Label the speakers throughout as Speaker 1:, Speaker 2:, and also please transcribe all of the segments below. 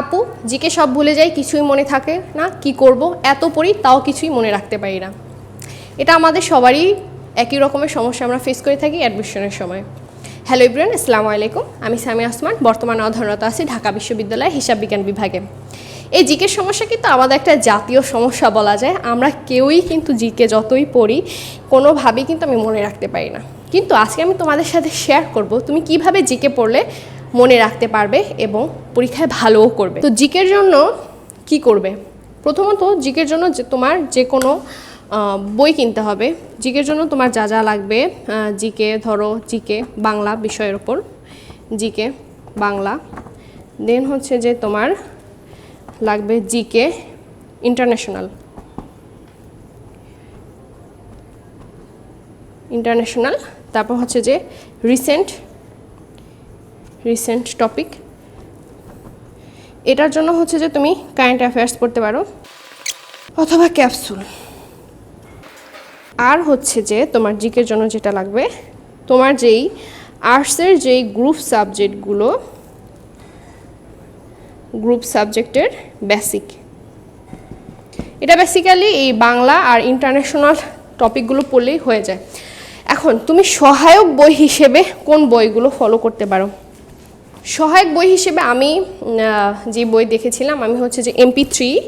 Speaker 1: আপু, জিকে সব ভুলে যাই, কিছুই মনে থাকে না, কি করব? এত পড়ি, তাও কিছুই মনে রাখতে পারি না। এটা আমাদের সবারই একই রকমের সমস্যা, আমরা ফেস করে থাকি অ্যাডমিশনের সময়। হ্যালো ইব্রান আসসালামু আলাইকুম। আমি সামি আসমান, বর্তমানে অধ্যয়নরত আছি ঢাকা বিশ্ববিদ্যালয়ের হিসাব বিজ্ঞান বিভাগে। এই জিকের সমস্যা কিন্তু আমাদের একটা জাতীয় সমস্যা বলা যায়। আমরা কেউই কিন্তু জিকে যতই পড়ি, কোনোভাবেই কিন্তু আমি মনে রাখতে পারি না। কিন্তু আজকে আমি তোমাদের সাথে শেয়ার করব, তুমি কীভাবে জিকে পড়লে মনে রাখতে পারবে এবং পরীক্ষায় ভালোও করবে। তো জিকের জন্য কি করবে? প্রথমত জিকের জন্য যে তোমার যে কোনো বই কিনতে হবে। জিকের জন্য তোমার যা যা লাগবে জিকে ধরো জিকে বাংলা বিষয়ের ওপর, জিকে বাংলা। দেন হচ্ছে যে তোমার লাগবে জিকে ইন্টারন্যাশনাল। ইন্টারন্যাশনাল, তারপর হচ্ছে যে রিসেন্ট রিসেন্ট টপিক এটার জন্য হচ্ছে যে তুমি কারেন্ট অ্যাফেয়ার্স পড়তে পারো। অথবা ক্যাপসুল আর হচ্ছে যে তোমার জিকের জন্য যেটা লাগবে তোমার যেই আর্টসের যেই গ্রুপ সাবজেক্টগুলো গ্রুপ সাবজেক্টের বেসিক এটা বেসিক্যালি এই বাংলা আর ইন্টারন্যাশনাল টপিকগুলো পড়লেই হয়ে যায়। এখন তুমি সহায়ক বই হিসেবে কোন বইগুলো ফলো করতে পারো? সহায়ক বই হিসেবে আমি যে বই দেখেছিলাম, আমি হচ্ছে যে এমপি থ্রি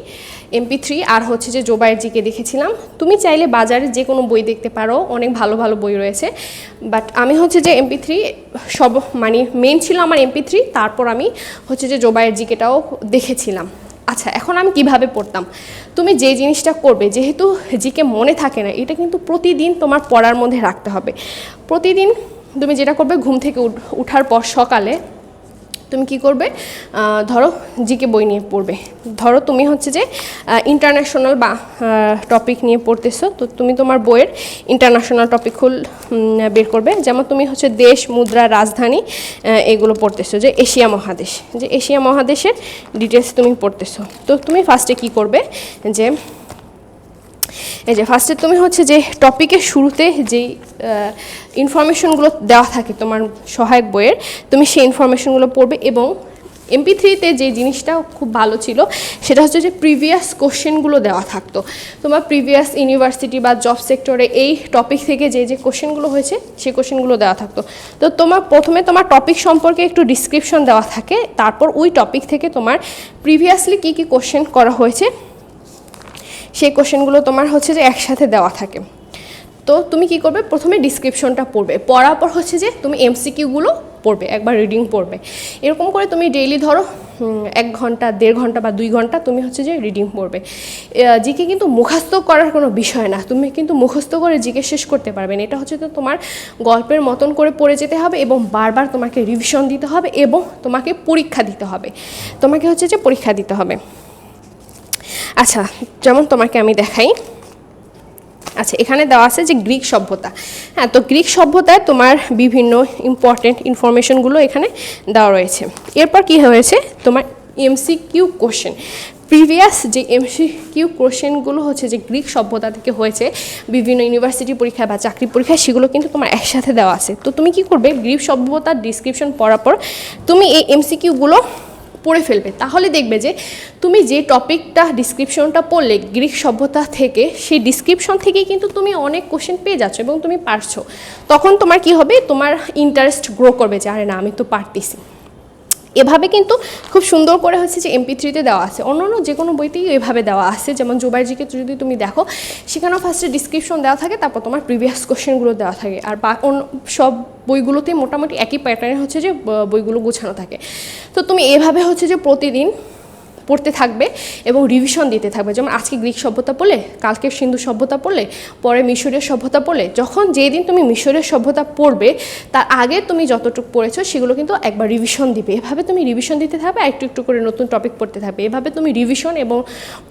Speaker 1: এমপি থ্রি আর হচ্ছে যে জোবায়ের জিকে দেখেছিলাম। তুমি চাইলে বাজারে যে কোনো বই দেখতে পারো, অনেক ভালো ভালো বই রয়েছে। বাট আমি হচ্ছে যে এমপি থ্রি সব মানে মেন ছিল আমার এমপি থ্রি তারপর আমি হচ্ছে যে জোবায়ের জিকেটাও দেখেছিলাম। আচ্ছা এখন আমি কীভাবে পড়তাম? তুমি যে জিনিসটা করবে, যেহেতু জিকে মনে থাকে না, এটা কিন্তু প্রতিদিন তোমার পড়ার মধ্যে রাখতে হবে। প্রতিদিন তুমি যেটা করবে, ঘুম থেকে উঠ- উঠার পর সকালে তুমি কি করবে? ধরো জিকে বই নিয়ে পড়বে। ধরো তুমি হচ্ছে যে ইন্টারন্যাশনাল বা টপিক নিয়ে পড়তেছো, তো তুমি তোমার বইয়ের ইন্টারন্যাশনাল টপিক খুল বের করবে। যেমন তুমি হচ্ছে দেশ, মুদ্রা, রাজধানী এগুলো পড়তেছো, যে এশিয়া মহাদেশ। যে এশিয়া মহাদেশের ডিটেলস তুমি পড়তেছো। তো তুমি ফার্স্টে কি করবে? যে এই যে ফার্স্টে তুমি হচ্ছে যে টপিকের শুরুতে যেই ইনফরমেশনগুলো দেওয়া থাকে তোমার সহায়ক বইয়ের, তুমি সেই ইনফরমেশনগুলো পড়বে এবং এমপি থ্রিতে যে জিনিসটা খুব ভালো ছিল, সেটা হচ্ছে যে প্রিভিয়াস কোশ্চেনগুলো দেওয়া থাকতো। তোমার প্রিভিয়াস ইউনিভার্সিটি বা জব সেক্টরে এই টপিক থেকে যে যে কোশ্চেনগুলো হয়েছে, সেই কোশ্চেনগুলো দেওয়া থাকতো। তো তোমার প্রথমে তোমার টপিক সম্পর্কে একটু ডিসক্রিপশন দেওয়া থাকে, তারপর ওই টপিক থেকে তোমার প্রিভিয়াসলি কী কী কোশ্চেন করা হয়েছে সেই কোশ্চেনগুলো তোমার হচ্ছে যে একসাথে দেওয়া থাকে। তো তুমি কি করবে? প্রথমে ডিসক্রিপশনটা পড়বে। পড়ার পর হচ্ছে যে তুমি এমসিকিউগুলো পড়বে, একবার রিডিং পড়বে। এরকম করে তুমি ডেইলি ধরো এক ঘণ্টা, দেড় ঘণ্টা বা দুই ঘণ্টা তুমি হচ্ছে যে রিডিং পড়বে। জিকে কিন্তু মুখস্থ করার কোনো বিষয় না। তুমি কিন্তু মুখস্থ করে জিকে শেষ করতে পারবে না। এটা হচ্ছে তো তোমার গল্পের মতন করে পড়ে যেতে হবে এবং বারবার তোমাকে রিভিশন দিতে হবে এবং তোমাকে পরীক্ষা দিতে হবে। তোমাকে হচ্ছে যে পরীক্ষা দিতে হবে। আচ্ছা যেমন তোমাকে আমি দেখাই। আচ্ছা এখানে দেওয়া আছে যে গ্রিক সভ্যতা। হ্যাঁ তো গ্রিক সভ্যতায় তোমার বিভিন্ন ইম্পর্টেন্ট ইনফরমেশনগুলো এখানে দেওয়া রয়েছে। এরপর কি হয়েছে? তোমার এমসি কিউ কোশ্চেন প্রিভিয়াস যে এমসি কিউ কোশ্চেনগুলো হচ্ছে যে গ্রিক সভ্যতা থেকে হয়েছে, বিভিন্ন ইউনিভার্সিটি পরীক্ষা বা চাকরি পরীক্ষা, সেগুলো কিন্তু তোমার একসাথে দেওয়া আছে। তো তুমি কি করবে? গ্রিক সভ্যতার ডিসক্রিপশন পড়ার পর তুমি এই এমসিকিউগুলো পড়ে ফেলবে। তাহলে দেখবে যে তুমি যে টপিকটা ডিসক্রিপশনটা পড়লে গ্রিক সভ্যতা থেকে, সেই ডিসক্রিপশন থেকে কিন্তু তুমি অনেক কোশ্চেন পেয়ে যাচ্ছ এবং তুমি পারছ। তখন তোমার কি হবে? তোমার ইন্টারেস্ট গ্রো করবে যে, আরে না, আমি তো পারতেছি। এভাবে কিন্তু খুব সুন্দর করে হচ্ছে যে এমপি থ্রিতে দেওয়া আছে। অন্য অন্য যে কোনো বইতেই এভাবে দেওয়া আছে। যেমন জুবাইজিকে যদি তুমি দেখো, সেখানেও ফার্স্টে ডিসক্রিপশন দেওয়া থাকে, তারপর তোমার প্রিভিয়াস কোশ্চেনগুলো দেওয়া থাকে। আর বা অন্য সব বইগুলোতেই মোটামুটি একই প্যাটার্নে হচ্ছে যে বইগুলো গোছানো থাকে। তো তুমি এভাবে হচ্ছে যে প্রতিদিন পড়তে থাকবে এবং রিভিশন দিতে থাকবে। যেমন আজকে গ্রিক সভ্যতা পড়লে, কালকে সিন্ধু সভ্যতা পড়লে, পরে মিশরীয় সভ্যতা পড়লে, যখন যেই দিন তুমি মিশরীয় সভ্যতা পড়বে, তার আগে তুমি যতটুকু পড়েছো সেগুলো কিন্তু একবার রিভিশন দিবে। এভাবে তুমি রিভিশন দিতে থাকবে একটু একটু করে নতুন টপিক পড়তে থাকবে। এভাবে তুমি রিভিশন এবং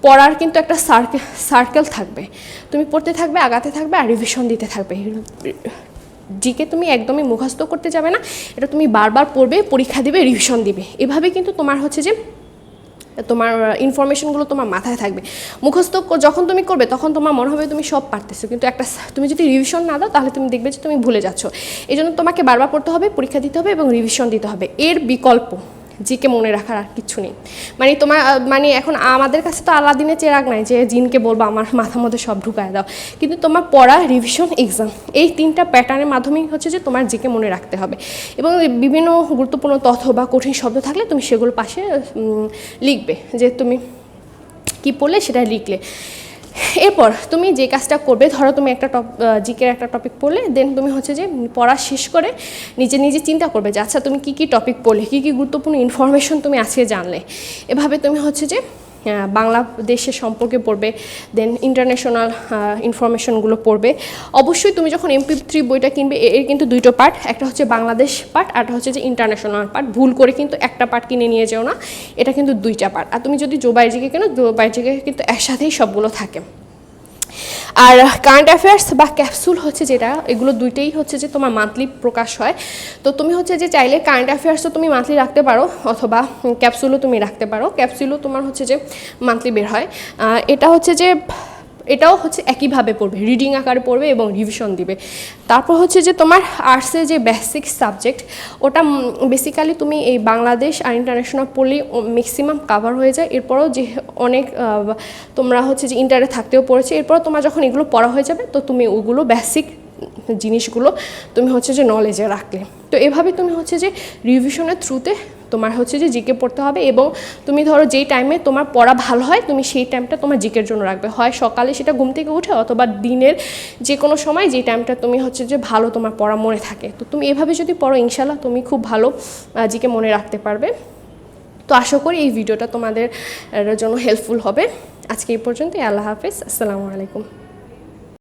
Speaker 1: পড়ার কিন্তু একটা সার্কেল সার্কেল থাকবে। তুমি পড়তে থাকবে, আগাতে থাকবে আর রিভিশন দিতে থাকবে। জিকে তুমি একদমই মুখস্থ করতে যাবে না। এটা তুমি বারবার পড়বে, পরীক্ষা দিবে রিভিশন দিবে। এভাবে কিন্তু তোমার হচ্ছে যে তোমার ইনফরমেশনগুলো তোমার মাথায় থাকবে। মুখস্থ যখন তুমি করবে, তখন তোমার মনে হবে তুমি সব পারতেছো। কিন্তু একটা তুমি যদি রিভিশন না দাও, তাহলে তুমি দেখবে যে তুমি ভুলে যাচ্ছ। এই জন্য তোমাকে বারবার পড়তে হবে, পরীক্ষা দিতে হবে এবং রিভিশন দিতে হবে। এর বিকল্প। জিকে মনে রাখার আর কিছু নেই। মানে তোমার মানে এখন আমাদের কাছে তো আলাদিনের চেরাগ নাই যে জিনকে বলব, আমার মাথার মধ্যে সব ঢুকায় দাও। কিন্তু তোমার পড়া রিভিশন এক্সাম এই তিনটা প্যাটার্নের মাধ্যমেই হচ্ছে যে তোমার জিকে মনে রাখতে হবে। এবং বিভিন্ন গুরুত্বপূর্ণ তথ্য বা কঠিন শব্দ থাকলে তুমি সেগুলো পাশে লিখবে যে তুমি কি পড়লে সেটা লিখলে। এরপর তুমি যে কাজটা করবে, ধরো তুমি একটা টপ জিকের একটা টপিক পড়লে দেন তুমি হচ্ছে যে পড়া শেষ করে নিজে নিজে চিন্তা করবে যে আচ্ছা তুমি কী কী টপিক পড়লে, কী কী গুরুত্বপূর্ণ ইনফরমেশন তুমি আজকে জানলে। এভাবে তুমি হচ্ছে যে বাংলাদেশের সম্পর্কে পড়বে দেন ইন্টারন্যাশনাল ইনফরমেশনগুলো পড়বে। অবশ্যই তুমি যখন এমপি থ্রি বইটা কিনবে এর কিন্তু দুটো পার্ট একটা হচ্ছে বাংলাদেশ পার্ট আর একটা হচ্ছে যে ইন্টারন্যাশনাল পার্ট ভুল করে কিন্তু একটা পার্ট কিনে নিয়ে যেও না, এটা কিন্তু দুইটা পার্ট আর তুমি যদি জোবাইজিকে কেন কেনো জোবাই জিকে কিন্তু একসাথেই সবগুলো থাকে। আর কারেন্ট অ্যাফেয়ার্স বা ক্যাপসুল হচ্ছে যেটা, এগুলো দুইটাই হচ্ছে যে তোমার মান্থলি প্রকাশ হয়। তো তুমি হচ্ছে যে চাইলে কারেন্ট অ্যাফেয়ার্সও তুমি মান্থলি রাখতে পারো, অথবা ক্যাপসুলও তুমি রাখতে পারো। ক্যাপসুলও তোমার হচ্ছে যে মান্থলি বের হয়। এটা হচ্ছে যে এটাও হচ্ছে একইভাবে পড়বে রিডিং আকারে পড়বে এবং রিভিশন দিবে। তারপর হচ্ছে যে তোমার আর্টসের যে বেসিক সাবজেক্ট ওটা বেসিক্যালি তুমি এই বাংলাদেশ আর ইন্টারন্যাশনাল পড়লেই ম্যাক্সিমাম কাভার হয়ে যায়। এরপরও যে অনেক তোমরা হচ্ছে যে ইন্টারে থাকতেও পড়েছে এরপর তোমার যখন এগুলো পড়া হয়ে যাবে, তো তুমি ওগুলো বেসিক জিনিসগুলো তুমি হচ্ছে যে নলেজে রাখলে। তো এভাবে তুমি হচ্ছে যে রিভিশনের থ্রুতে তোমার হচ্ছে যে জিকে পড়তে হবে এবং তুমি ধরো যেই টাইমে তোমার পড়া ভালো হয়, তুমি সেই টাইমটা তোমার জিকের জন্য রাখবে। হয় সকালে সেটা ঘুম থেকে উঠে অথবা দিনের যে কোনো সময় যে টাইমটা তুমি হচ্ছে যে ভালো তোমার পড়া মনে থাকে। তো তুমি এভাবে যদি পড়ো ইনশাল্লাহ তুমি খুব ভালো জিকে মনে রাখতে পারবে। তো আশা করি এই ভিডিওটা তোমাদের জন্য হেল্পফুল হবে। আজকে এই পর্যন্তই, আল্লাহ হাফেজ, আসসালামু আলাইকুম।